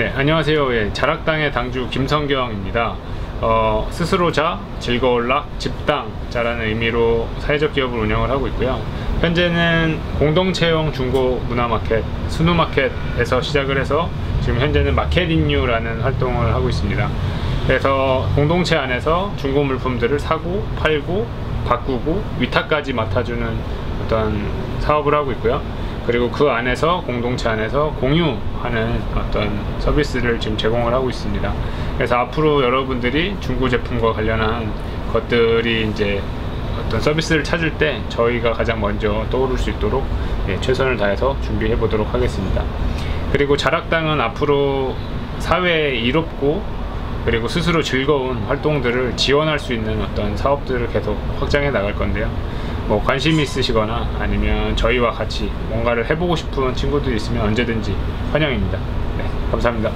네, 안녕하세요. 예, 자락당의 당주 김성경입니다. 어, 스스로 자, 즐거울 락, 집당, 자라는 의미로 사회적 기업을 운영을 하고 있고요. 현재는 공동체형 중고 문화마켓, 순우마켓에서 시작을 해서 지금 현재는 마켓인뉴라는 활동을 하고 있습니다. 그래서 공동체 안에서 중고 물품들을 사고, 팔고, 바꾸고, 위탁까지 맡아주는 어떤 사업을 하고 있고요. 그리고 그 안에서 공동체 안에서 공유하는 어떤 서비스를 지금 제공을 하고 있습니다. 그래서 앞으로 여러분들이 중고 제품과 관련한 것들이 이제 어떤 서비스를 찾을 때 저희가 가장 먼저 떠오를 수 있도록 예, 최선을 다해서 준비해 보도록 하겠습니다. 그리고 자락당은 앞으로 사회에 이롭고 그리고 스스로 즐거운 활동들을 지원할 수 있는 어떤 사업들을 계속 확장해 나갈 건데요. 뭐 관심이 있으시거나 아니면 저희와 같이 뭔가를 해보고 싶은 친구들이 있으면 언제든지 환영입니다. 네, 감사합니다.